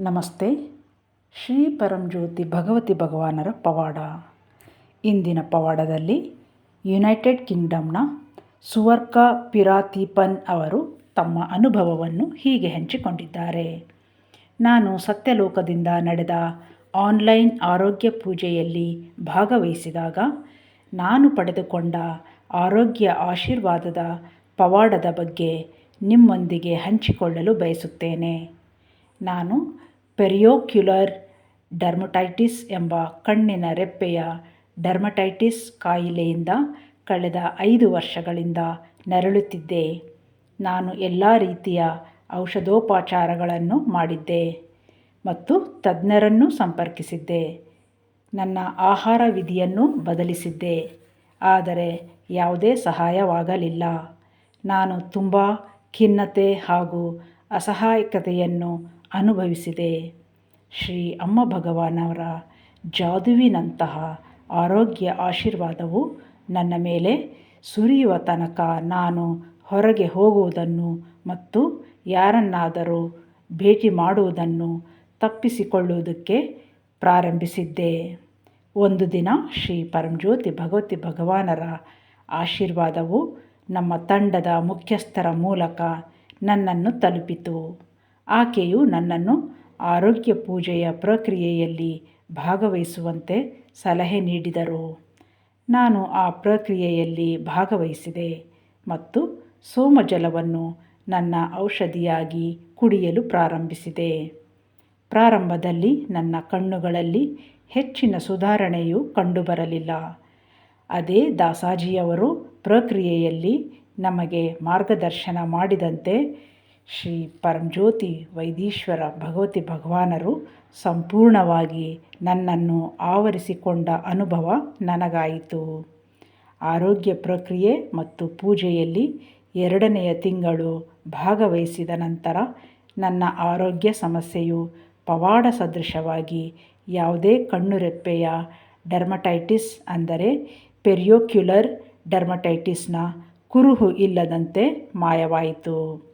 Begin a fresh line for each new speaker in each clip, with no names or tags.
ನಮಸ್ತೆ. ಶ್ರೀ ಪರಂಜ್ಯೋತಿ ಭಗವತಿ ಭಗವಾನರ ಪವಾಡ. ಇಂದಿನ ಪವಾಡದಲ್ಲಿ ಯುನೈಟೆಡ್ ಕಿಂಗ್ಡಮ್ನ ಸುವರ್ಕ ಪಿರಾತಿಪನ್ ಅವರು ತಮ್ಮ ಅನುಭವವನ್ನು ಹೀಗೆ ಹಂಚಿಕೊಂಡಿದ್ದಾರೆ. ನಾನು ಸತ್ಯಲೋಕದಿಂದ ನಡೆದ ಆನ್ಲೈನ್ ಆರೋಗ್ಯ ಪೂಜೆಯಲ್ಲಿ ಭಾಗವಹಿಸಿದಾಗ ನಾನು ಪಡೆದುಕೊಂಡ ಆರೋಗ್ಯ ಆಶೀರ್ವಾದದ ಪವಾಡದ ಬಗ್ಗೆ ನಿಮ್ಮೊಂದಿಗೆ ಹಂಚಿಕೊಳ್ಳಲು ಬಯಸುತ್ತೇನೆ. ನಾನು ಪೆರಿಯೋಕ್ಯುಲರ್ ಡರ್ಮಟೈಟಿಸ್ ಎಂಬ ಕಣ್ಣಿನ ರೆಪ್ಪೆಯ ಡರ್ಮಟೈಟಿಸ್ ಕಾಯಿಲೆಯಿಂದ ಕಳೆದ ಐದು ವರ್ಷಗಳಿಂದ ನರಳುತ್ತಿದ್ದೆ. ನಾನು ಎಲ್ಲ ರೀತಿಯ ಔಷಧೋಪಚಾರಗಳನ್ನು ಮಾಡಿದ್ದೆ ಮತ್ತು ತಜ್ಞರನ್ನು ಸಂಪರ್ಕಿಸಿದ್ದೆ. ನನ್ನ ಆಹಾರ ವಿಧಿಯನ್ನು ಬದಲಿಸಿದ್ದೆ. ಆದರೆ ಯಾವುದೇ ಸಹಾಯವಾಗಲಿಲ್ಲ. ನಾನು ತುಂಬ ಖಿನ್ನತೆ ಹಾಗೂ ಅಸಹಾಯಕತೆಯನ್ನು ಅನುಭವಿಸಿದೆ. ಶ್ರೀ ಅಮ್ಮ ಭಗವಾನವರ ಜಾದುವಿನಂತಹ ಆರೋಗ್ಯ ಆಶೀರ್ವಾದವು ನನ್ನ ಮೇಲೆ ಸುರಿಯುವ ತನಕ ನಾನು ಹೊರಗೆ ಹೋಗುವುದನ್ನು ಮತ್ತು ಯಾರನ್ನಾದರೂ ಭೇಟಿ ಮಾಡುವುದನ್ನು ತಪ್ಪಿಸಿಕೊಳ್ಳುವುದಕ್ಕೆ ಪ್ರಾರಂಭಿಸಿದ್ದೆ. ಒಂದು ದಿನ ಶ್ರೀ ಪರಂಜ್ಯೋತಿ ಭಗವತಿ ಭಗವಾನರ ಆಶೀರ್ವಾದವು ನಮ್ಮ ತಂಡದ ಮುಖ್ಯಸ್ಥರ ಮೂಲಕ ನನ್ನನ್ನು ತಲುಪಿತು. ಆಕೆಯು ನನ್ನನ್ನು ಆರೋಗ್ಯ ಪೂಜೆಯ ಪ್ರಕ್ರಿಯೆಯಲ್ಲಿ ಭಾಗವಹಿಸುವಂತೆ ಸಲಹೆ ನೀಡಿದರು. ನಾನು ಆ ಪ್ರಕ್ರಿಯೆಯಲ್ಲಿ ಭಾಗವಹಿಸಿದೆ ಮತ್ತು ಸೋಮಜಲವನ್ನು ನನ್ನ ಔಷಧಿಯಾಗಿ ಕುಡಿಯಲು ಪ್ರಾರಂಭಿಸಿದೆ. ಪ್ರಾರಂಭದಲ್ಲಿ ನನ್ನ ಕಣ್ಣುಗಳಲ್ಲಿ ಹೆಚ್ಚಿನ ಸುಧಾರಣೆಯು ಕಂಡುಬರಲಿಲ್ಲ. ಅದೇ ದಾಸಾಜಿಯವರು ಪ್ರಕ್ರಿಯೆಯಲ್ಲಿ ನಮಗೆ ಮಾರ್ಗದರ್ಶನ ಮಾಡಿದಂತೆ ಶ್ರೀ ಪರಂಜ್ಯೋತಿ ವೈದೀಶ್ವರ ಭಗವತಿ ಭಗವಾನರು ಸಂಪೂರ್ಣವಾಗಿ ನನ್ನನ್ನು ಆವರಿಸಿಕೊಂಡ ಅನುಭವ ನನಗಾಯಿತು. ಆರೋಗ್ಯ ಪ್ರಕ್ರಿಯೆ ಮತ್ತು ಪೂಜೆಯಲ್ಲಿ ಎರಡನೆಯ ತಿಂಗಳು ಭಾಗವಹಿಸಿದ ನಂತರ ನನ್ನ ಆರೋಗ್ಯ ಸಮಸ್ಯೆಯು ಪವಾಡ ಸದೃಶವಾಗಿ ಯಾವುದೇ ಕಣ್ಣುರೆಪ್ಪೆಯ ಡರ್ಮಟೈಟಿಸ್ ಅಂದರೆ ಪೆರಿಯೋಕ್ಯುಲರ್ ಡರ್ಮಟೈಟಿಸ್ನ ಕುರುಹು ಇಲ್ಲದಂತೆ ಮಾಯವಾಯಿತು.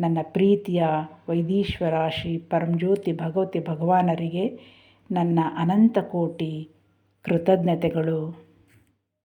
ನನ್ನ ಪ್ರೀತಿಯ ವೈದೀಶ್ವರ ಶ್ರೀ ಪರಂಜ್ಯೋತಿ ಭಗವತಿ ಭಗವಾನರಿಗೆ ನನ್ನ ಅನಂತ ಕೋಟಿ ಕೃತಜ್ಞತೆಗಳು.